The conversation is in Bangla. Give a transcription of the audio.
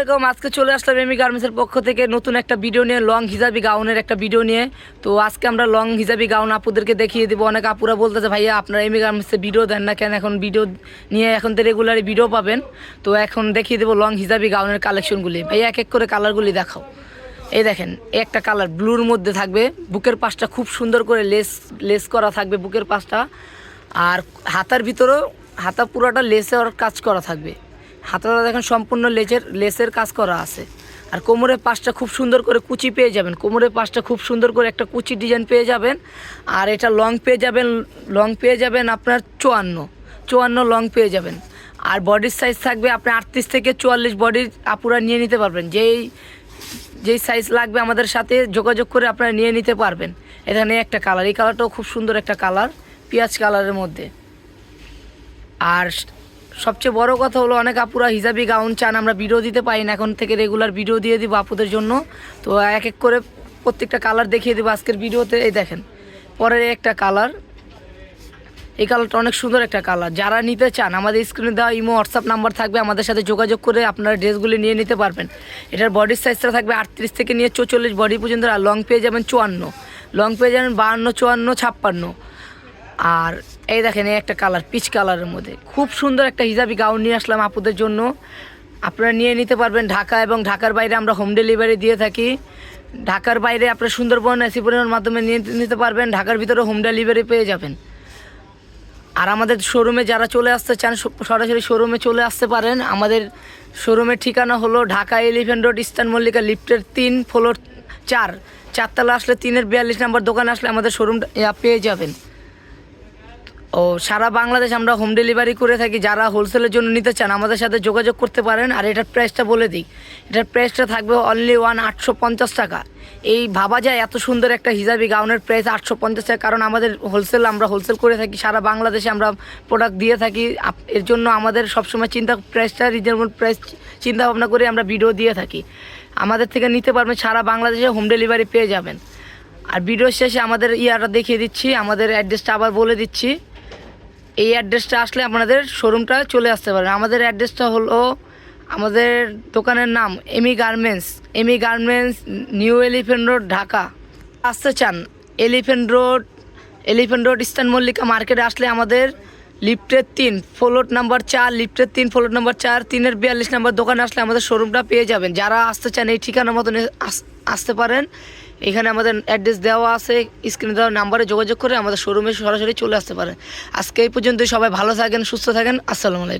আলাইকুম আজকে চলে আসলাম এমি গার্মেন্টসের পক্ষ থেকে নতুন একটা ভিডিও নিয়ে লং হিজাবি গাউনের একটা ভিডিও নিয়ে। তো আজকে আমরা লং হিজাবি গাউন আপুদেরকে দেখিয়ে দেবো। অনেক আপুরা বলতেছে, ভাইয়া, আপনারা এমি গার্মেন্টসে ভিডিও দেন না কেন? এখন ভিডিও নিয়ে এখন তো রেগুলারই ভিডিও পাবেন। তো এখন দেখিয়ে দেবো লং হিজাবি গাউনের কালেকশনগুলি ভাইয়া, এক এক করে কালারগুলি দেখাও। এই দেখেন, একটা কালার ব্লুর মধ্যে থাকবে। বুকের পাশটা খুব সুন্দর করে লেস লেস করা থাকবে বুকের পাশটা। আর হাতার ভিতরেও, হাতা পুরোটা লেসের কাজ করা থাকবে। হাতাটা দেখেন সম্পূর্ণ লেজের, লেসের কাজ করা আছে। আর কোমরের পাশটা খুব সুন্দর করে কুচি পেয়ে যাবেন। কোমরের পাশটা খুব সুন্দর করে একটা কুচি ডিজাইন পেয়ে যাবেন। আর এটা লং পেয়ে যাবেন, লং পেয়ে যাবেন আপনার চুয়ান্ন। চুয়ান্ন লং পেয়ে যাবেন। আর বডির সাইজ থাকবে আপনি আটত্রিশ থেকে চুয়াল্লিশ বডির আপুরা নিয়ে নিতে পারবেন। যেই যেই সাইজ লাগবে আমাদের সাথে যোগাযোগ করে আপনারা নিয়ে নিতে পারবেন। এখানে একটা কালার এই কালারটাও খুব সুন্দর একটা কালার পেঁয়াজ কালারের মধ্যে। আর সবচেয়ে বড় কথা হলো অনেক আপুরা হিজাবি গাউন চান, আমরা ভিডিও দিতে পারি না। এখন থেকে রেগুলার ভিডিও দিয়ে দিব আপুদের জন্য। তো এক এক করে প্রত্যেকটা কালার দেখিয়ে দেবো আজকের ভিডিওতে এই দেখেন, পরের একটা কালার এই কালারটা অনেক সুন্দর একটা কালার যারা নিতে চান, আমাদের স্ক্রিনে দেওয়া ইমো হোয়াটসঅ্যাপ নাম্বার থাকবে, আমাদের সাথে যোগাযোগ করে আপনারা ড্রেসগুলি নিয়ে নিতে পারবেন। এটার বডির সাইজটা থাকবে আটত্রিশ থেকে নিয়ে চৌচল্লিশ বডি পর্যন্ত আর লং পেয়ে যাবেন চুয়ান্ন। লং পেয়ে যাবেন বাহান্ন, চুয়ান্ন, ছাপ্পান্ন। আর এই দেখেন, এই একটা কালার পিচ কালারের মধ্যে। খুব সুন্দর একটা হিজাবি গাউন নিয়ে আসলাম আপুদের জন্য। আপনারা নিয়ে নিতে পারবেন ঢাকা এবং ঢাকার বাইরে আমরা হোম ডেলিভারি দিয়ে থাকি। ঢাকার বাইরে আপনারা সুন্দরবন এসি পরিমাণ মাধ্যমে নিয়ে নিতে পারবেন। ঢাকার ভিতরে হোম ডেলিভারি পেয়ে যাবেন। আর আমাদের শোরুমে যারা চলে আসতে চান সরাসরি শোরুমে চলে আসতে পারেন। আমাদের শোরুমের ঠিকানা হলো Dhaka elephant road eastern Mallika লিফটের তিন ফ্লোর চার। চারতলা আসলে তিনের বিয়াল্লিশ নাম্বার দোকানে আসলে আমাদের শোরুম পেয়ে যাবেন। ও, সারা বাংলাদেশ আমরা হোম ডেলিভারি করে থাকি, যারা হোলসেলের জন্য নিতে চান, আমাদের সাথে যোগাযোগ করতে পারেন। আর এটার প্রাইসটা বলে দিই। এটার প্রাইসটা থাকবে অনলি ওয়ান আটশো পঞ্চাশ টাকা। এই ভাবা যায় এত সুন্দর একটা হিজাবি গাউনের প্রাইস আটশো পঞ্চাশ টাকা, কারণ আমাদের হোলসেল আমরা হোলসেল করে থাকি, সারা বাংলাদেশে আমরা প্রোডাক্ট দিয়ে থাকি। এর জন্য আমাদের সবসময় চিন্তা প্রাইসটা রিজনেবল প্রাইস চিন্তা ভাবনা করে আমরা ভিডিও দিয়ে থাকি। আমাদের থেকে নিতে পারবেন, সারা বাংলাদেশে হোম ডেলিভারি পেয়ে যাবেন। আর ভিডিও শেষে আমাদের ইয়াটা দেখিয়ে দিচ্ছি, আমাদের অ্যাড্রেসটা আবার বলে দিচ্ছি। এই অ্যাড্রেসটা আসলে আপনাদের শোরুমটা চলে আসতে পারেন আমাদের অ্যাড্রেসটা হলো আমাদের দোকানের নাম Amy garments Amy garments new elephant road Dhaka. আসতে চান elephant road elephant road eastern Mallika মার্কেটে আসলে আমাদের লিফটের তিন ফ্লোর নাম্বার চার, লিফটের তিন ফ্লোর নাম্বার চার, তিনের বিয়াল্লিশ নাম্বার দোকানে আসলে আমাদের শোরুমটা পেয়ে যাবেন। যারা আসতে চান এই ঠিকানা মতন আস- আসতে পারেন। এখানে আমাদের অ্যাড্রেস দেওয়া আছে স্ক্রিনে দেওয়া নাম্বারে যোগাযোগ করে আমাদের শোরুমে সরাসরি চলে আসতে পারে। আজকে এই পর্যন্ত সবাই ভালো থাকেন, সুস্থ থাকেন, আসসালামু আলাইকুম।